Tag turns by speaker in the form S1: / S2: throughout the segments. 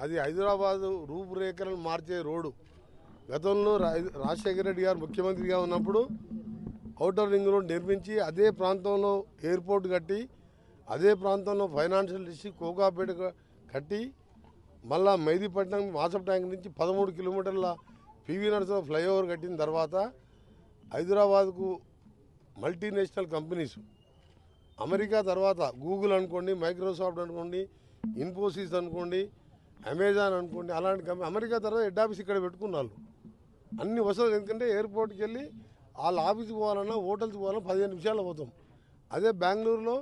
S1: అది హైదరాబాదు రూపురేఖలను మార్చే రోడ్డు. గతంలో రా- రాజశేఖర రెడ్డి గారు ముఖ్యమంత్రిగా ఉన్నప్పుడు ఔటర్ రింగ్ రోడ్ నిర్మించి అదే ప్రాంతంలో ఎయిర్పోర్ట్ కట్టి అదే ప్రాంతంలో ఫైనాన్షియల్ డిస్ట్రిక్ట్ కోకాపేట కట్టి మళ్ళా మైదీపట్నం మాసప్ ట్యాంక్ నుంచి పదమూడు కిలోమీటర్ల పివి నరసింహ ఫ్లైఓవర్ కట్టిన తర్వాత హైదరాబాద్కు మల్టీనేషనల్ కంపెనీస్. అమెరికా తర్వాత గూగుల్ అనుకోండి మైక్రోసాఫ్ట్ అనుకోండి ఇన్ఫోసిస్ అనుకోండి అమెజాన్ అనుకోండి అలాంటి కంపెనీ అమెరికా తర్వాత హెడ్ ఆఫీస్ ఇక్కడ పెట్టుకున్నారు అన్ని వసతులు ఎందుకంటే ఎయిర్పోర్ట్కి వెళ్ళి వాళ్ళ ఆఫీస్కి పోవాలన్నా హోటల్స్కి పోవాలన్నా పదిహేను నిమిషాలు పోతాం. అదే బెంగళూరులో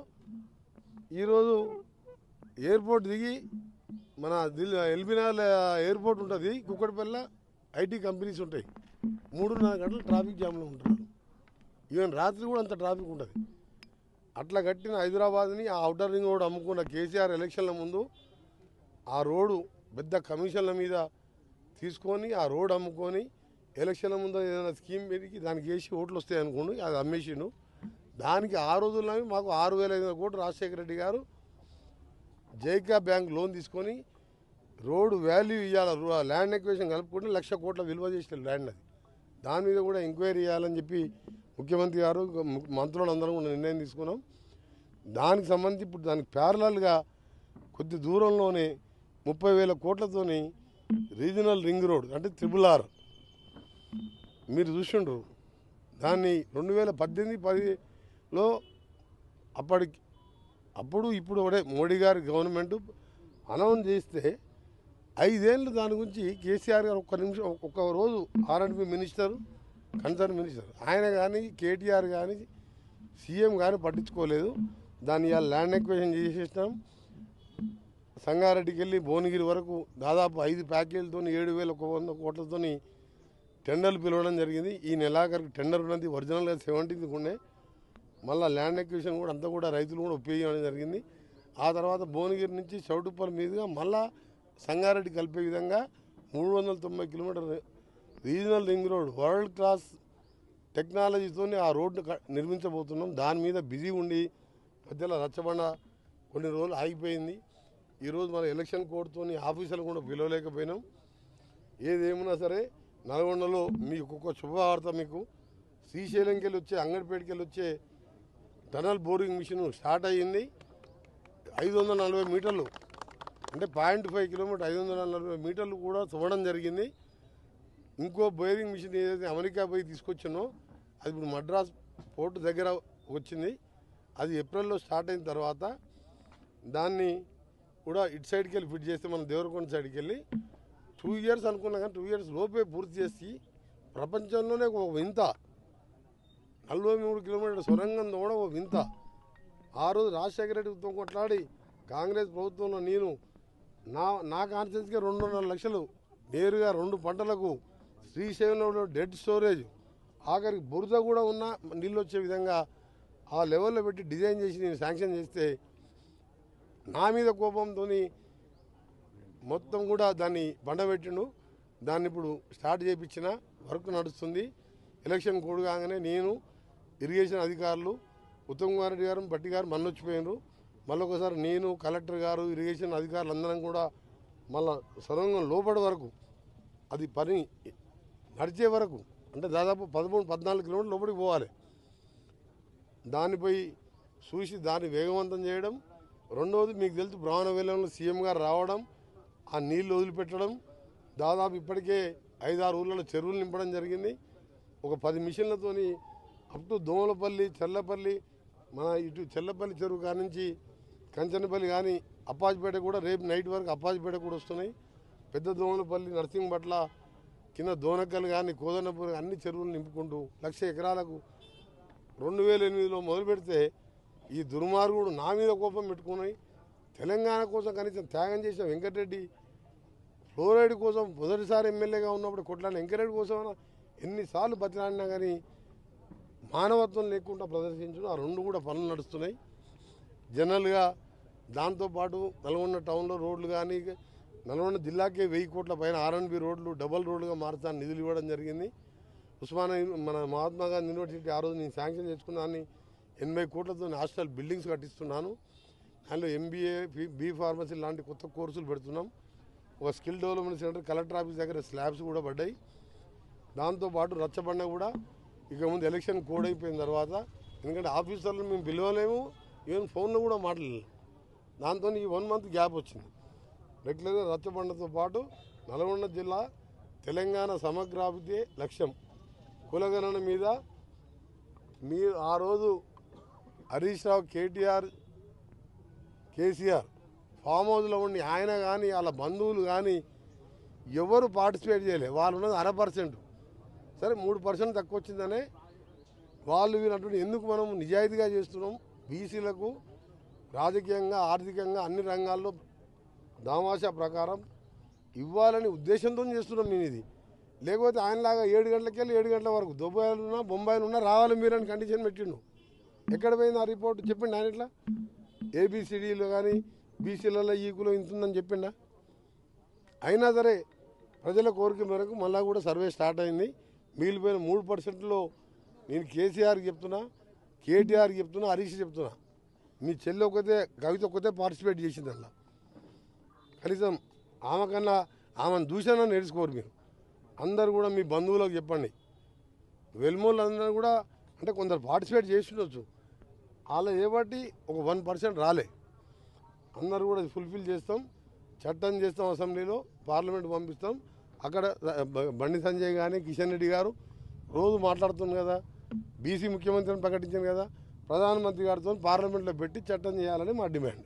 S1: ఈరోజు ఎయిర్పోర్ట్ దిగి మన దిల్ ఎల్బినాల్ ఎయిర్పోర్ట్ ఉంటుంది కుక్కడపల్ల ఐటీ కంపెనీస్ ఉంటాయి. మూడున్నర గంటలు ట్రాఫిక్ జామ్లో ఉంటున్నారు. ఈవెన్ రాత్రి కూడా అంత ట్రాఫిక్ ఉంటుంది. అట్లా కట్టిన హైదరాబాద్ని ఆ అవుటర్ రింగ్ రోడ్ అమ్ముకున్న కేసీఆర్ ఎలక్షన్ల ముందు ఆ రోడ్డు పెద్ద కమిషన్ల మీద తీసుకొని ఆ రోడ్ అమ్ముకొని ఎలక్షన్ల ముందు ఏదైనా స్కీమ్ పెరిగి దానికి వేసి ఓట్లు వస్తాయి అనుకోండి అది అమ్మేసిండు. దానికి ఆ రోజుల్లో మాకు ఆరు వేల ఐదు వందల కోట్లు Rajasekhara Reddy garu JICA bank loan తీసుకొని రోడ్ వాల్యూ ఇవ్వాలి ల్యాండ్ ఎక్వేషన్ కలుపుకుంటే లక్ష కోట్ల విలువ చేసిన ల్యాండ్ అది. దాని మీద కూడా ఎంక్వైరీ చేయాలని చెప్పి ముఖ్యమంత్రి గారు మంత్రులందరం కూడా నిర్ణయం తీసుకున్నాం. దానికి సంబంధించి ఇప్పుడు దానికి ప్యారలల్గా కొద్ది దూరంలోనే ముప్పై వేల కోట్లతోని రీజనల్ రింగ్ రోడ్ అంటే త్రిబుల్ ఆర్. మీరు చూసిండ్రు. దాన్ని రెండు వేల పద్దెనిమిది పదిలో అప్పటికి అప్పుడు ఇప్పుడు ఒకటే మోడీ గారి గవర్నమెంట్ అనౌన్స్ చేస్తే ఐదేళ్ళు దాని గురించి కేసీఆర్ గారు ఒక్క నిమిషం ఒక్క రోజు ఆర్ఎండ్బి మినిస్టర్ కన్సర్న్ మినిస్టర్ ఆయన కానీ కేటీఆర్ కానీ సీఎం కానీ పట్టించుకోలేదు. దాన్ని ఇవాళ ల్యాండ్ ఎక్వేషన్ చేసేసినాం. సంగారెడ్డికి వెళ్ళి భువనగిరి వరకు దాదాపు ఐదు ప్యాకేజీలతో ఏడు వేల ఒక వంద కోట్లతోని టెండర్లు పిలవడం జరిగింది. ఈ నెలాఖరికి టెండర్ ఉన్నది ఒరిజినల్గా సెవెంటీన్త్ ఉండే మళ్ళీ ల్యాండ్ ఎక్విషన్ కూడా అంతా కూడా రైతులు కూడా ఉపయోగించడం జరిగింది. ఆ తర్వాత భువనగిరి నుంచి చౌటుప్పల మీదుగా మళ్ళా సంగారెడ్డి కలిపే విధంగా మూడు వందల తొంభై kilometre regional ring road world class టెక్నాలజీతో ఆ రోడ్డు నిర్మించబోతున్నాం. దాని మీద బిజీ ఉండి మధ్యలో రచ్చబండ కొన్ని రోజులు ఆగిపోయింది. ఈరోజు మన ఎలక్షన్ కోడ్తో ఆఫీసులు కూడా పిలవలేకపోయినాం. ఏదేమైనా సరే నల్గొండలో మీకు ఒక్కొక్క శుభవార్త మీకు. శ్రీశైలంకి వెళ్ళి వచ్చే అంగడిపేటకి వెళ్ళి వచ్చే టనల్ బోరింగ్ మిషన్ స్టార్ట్ అయ్యింది. ఐదు వందల నలభై మీటర్లు అంటే పాయింట్ ఫైవ్ కిలోమీటర్ ఐదు వందల నలభై మీటర్లు కూడా చూడడం జరిగింది. ఇంకో బోరింగ్ మిషన్ ఏదైతే అమెరికా పోయి తీసుకొచ్చినో అది ఇప్పుడు మద్రాస్ పోర్టు దగ్గర వచ్చింది. అది ఏప్రిల్లో స్టార్ట్ అయిన తర్వాత దాన్ని కూడా ఇటు సైడ్కి వెళ్ళి ఫిట్ చేస్తే మనం దేవరకొండ సైడ్కి వెళ్ళి టూ ఇయర్స్ అనుకున్నా కానీ టూ ఇయర్స్ లోపే పూర్తి చేసి ప్రపంచంలోనే ఒక వింత. నలభై మూడు కిలోమీటర్ల సొరంగం కూడా ఒక వింత. ఆ రోజు రాజశేఖర రెడ్డితో కొట్లాడి కాంగ్రెస్ ప్రభుత్వంలో నేను నా నా కాన్స్టిట్యూన్సీకి రెండున్నర లక్షలు నేరుగా రెండు పంటలకు శ్రీశైలంలో డెడ్ స్టోరేజ్ ఆఖరికి బురద కూడా ఉన్న నీళ్ళు వచ్చే విధంగా ఆ లెవెల్లో పెట్టి డిజైన్ చేసి నేను శాంక్షన్ చేస్తే నా మీద కోపంతో మొత్తం కూడా దాన్ని బండబెట్టిండు. దాన్ని ఇప్పుడు స్టార్ట్ చేయించిన వర్క్ నడుస్తుంది. ఎలక్షన్ కోడ్ కాగానే నేను ఇరిగేషన్ అధికారులు ఉత్తమ్ కుమార్ రెడ్డి గారు బట్టి గారు మన్నొచ్చిపోయినారు మళ్ళీ ఒకసారి నేను కలెక్టర్ గారు ఇరిగేషన్ అధికారులు అందరం కూడా మళ్ళా సొరంగం లోపడి వరకు అది పని నడిచే వరకు అంటే దాదాపు పదమూడు పద్నాలుగు కిలోమీటర్లు లోపలికి పోవాలి. దానిపై చూసి దాన్ని వేగవంతం చేయడం రెండవది మీకు తెలుసు బ్రాహ్మణవేలంలో సీఎం గారు రావడం ఆ నీళ్ళు వదిలిపెట్టడం. దాదాపు ఇప్పటికే ఐదారు ఊళ్ళలో చెరువులు నింపడం జరిగింది. ఒక పది మిషన్లతోని అప్ టు దోమలపల్లి చెల్లపల్లి మన ఇటు చెల్లపల్లి చెరువు కానించి కంచనపల్లి కానీ అప్పాజిపేట కూడా రేపు నైట్ వరకు అప్పాజిపేట కూడా వస్తున్నాయి. పెద్ద దోమలపల్లి నర్సింగ్పట్ల కింద దోనక్కలు కానీ కోదనపూర్ అన్ని చెరువులు నింపుకుంటూ లక్ష ఎకరాలకు రెండు వేల ఎనిమిదిలో మొదలు పెడితే ఈ దుర్మార్గుడు నా మీద కోపం పెట్టుకున్నాయి. తెలంగాణ కోసం కనీసం త్యాగం చేసిన వెంకటరెడ్డి ఫ్లోరైడ్ కోసం మొదటిసారి ఎమ్మెల్యేగా ఉన్నప్పుడు కొట్లాడిన వెంకటరెడ్డి కోసం ఎన్నిసార్లు బతిలాడినా కానీ మానవత్వం లేకుండా ప్రదర్శించడం ఆ రెండు కూడా పనులు నడుస్తున్నాయి. జనరల్గా దాంతోపాటు నల్గొండ టౌన్లో రోడ్లు కానీ నల్గొండ జిల్లాకే వెయ్యి కోట్ల పైన ఆర్ఎన్బి రోడ్లు డబల్ రోడ్లుగా మార్చాలని నిధులు ఇవ్వడం జరిగింది. ఉస్మానియా మన మహాత్మా గాంధీ యూనివర్సిటీ ఆ రోజు నేను శాంక్షన్ చేసుకున్నాను ఎనభై కోట్లతో హాస్టల్ బిల్డింగ్స్ కట్టిస్తున్నాను. దానిలో ఎంబీఏ బీ ఫార్మసీ లాంటి కొత్త కోర్సులు పెడుతున్నాం. ఒక skill development centre collector office దగ్గర స్లాబ్స్ కూడా పడ్డాయి. దాంతోపాటు రచ్చబండ కూడా ఇక ముందు ఎలక్షన్ కోడ్ అయిపోయిన తర్వాత ఎందుకంటే ఆఫీసర్లు మేము పిలవలేము ఈవెన్ ఫోన్లో కూడా మాట్లాడలేము దాంతో ఈ వన్ మంత్ గ్యాప్ వచ్చింది. రెగ్యులర్గా రచ్చబండతో పాటు నల్గొండ జిల్లా తెలంగాణ సమగ్రాభివృద్ధి లక్ష్యం కులగణన మీద మీరు ఆ రోజు Harish Rao KTR KCR farm హౌస్లో ఉండి ఆయన కానీ వాళ్ళ బంధువులు కానీ ఎవరు పార్టిసిపేట్ చేయలేదు వాళ్ళు ఉన్నది అర పర్సెంట్. సరే మూడు పర్సెంట్ తక్కువ వచ్చిందనే వాళ్ళు వీళ్ళటువంటి ఎందుకు మనం నిజాయితీగా చేస్తున్నాం? బీసీలకు రాజకీయంగా ఆర్థికంగా అన్ని రంగాల్లో దామాషా ప్రకారం ఇవ్వాలని ఉద్దేశంతో చేస్తున్నాం నేను ఇది. లేకపోతే ఆయనలాగా ఏడు గంటలకెళ్ళి ఏడు గంటల వరకు దుబాయ్లో ఉన్నా బొంబాయిలు ఉన్నా రావాలి మీరని కండిషన్ పెట్టిండు. ఎక్కడ పోయింది ఆ రిపోర్ట్? చెప్పిండు ఆయన ఇట్లా? ఏబిసిడీలో కానీ బీసీలలో ఈకులో ఇంత ఉందని చెప్పిండా? అయినా సరే ప్రజల కోరిక మేరకు మళ్ళా కూడా సర్వే స్టార్ట్ అయింది. మిగిలిపోయిన మూడు పర్సెంట్లో నేను కేసీఆర్కి చెప్తున్నా కేటీఆర్కి చెప్తున్నా హరీష్ చెప్తున్నా. మీ చెల్లి ఒకతే కవిత ఒకతే పార్టిసిపేట్ చేసింది అలా. కనీసం ఆమె కన్నా ఆమెను దూషణ నేర్చుకోరు మీరు. అందరు కూడా మీ బంధువులకు చెప్పండి. వెల్మూలందరూ కూడా అంటే కొందరు పార్టిసిపేట్ చేస్తుండొచ్చు. అలా ఏబట్టి ఒక వన్ పర్సెంట్ రాలే. అందరూ కూడా ఫుల్ఫిల్ చేస్తాం చట్టం చేస్తాం అసెంబ్లీలో పార్లమెంట్ పంపిస్తాం. అక్కడ బండి సంజయ్ కానీ కిషన్ రెడ్డి గారు రోజు మాట్లాడుతుంది కదా. బీసీ ముఖ్యమంత్రిని ప్రకటించాను కదా. ప్రధానమంత్రి గారితో పార్లమెంట్లో పెట్టి చట్టం చేయాలని మా డిమాండ్.